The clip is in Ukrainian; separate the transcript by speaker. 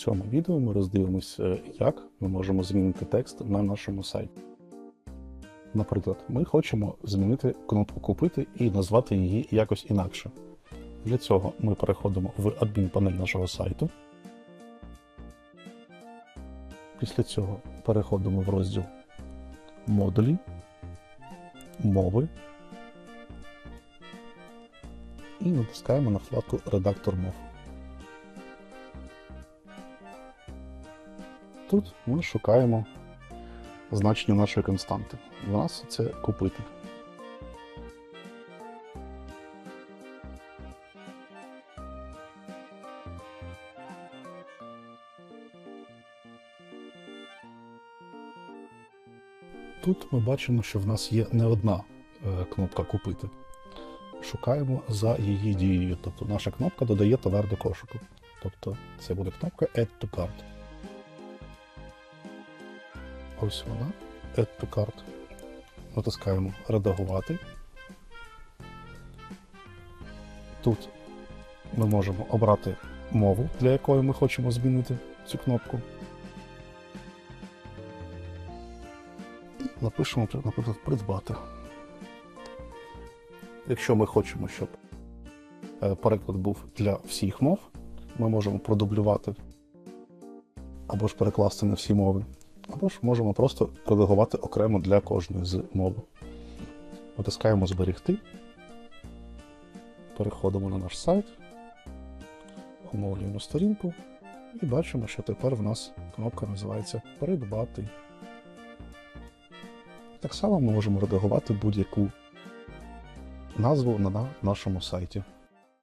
Speaker 1: цьому відео ми роздивимося, як ми можемо змінити текст на нашому сайті. Наприклад, ми хочемо змінити кнопку Купити і назвати її якось інакше. Для цього ми переходимо в адмінпанель нашого сайту. Після цього переходимо в розділ Модулі, мови і натискаємо на вкладку Редактор мов. Тут ми шукаємо значення нашої константи. У нас це купити. Тут ми бачимо, що в нас є не одна е, кнопка Купити. Шукаємо за її дією. Тобто наша кнопка додає товар до кошику. Тобто це буде кнопка Add to Cart. Ось вона. Add to Cart. Натискаємо Редагувати. Тут ми можемо обрати мову, для якої ми хочемо змінити цю кнопку. Напишемо, наприклад, придбати. Якщо ми хочемо, щоб е, переклад був для всіх мов, ми можемо продублювати або ж перекласти на всі мови, або ж можемо просто редагувати окремо для кожної з мов. Натискаємо Зберегти, переходимо на наш сайт, оновлюємо сторінку і бачимо, що тепер в нас кнопка називається Придбати. Так само ми можемо редагувати будь-яку назву на нашому сайті.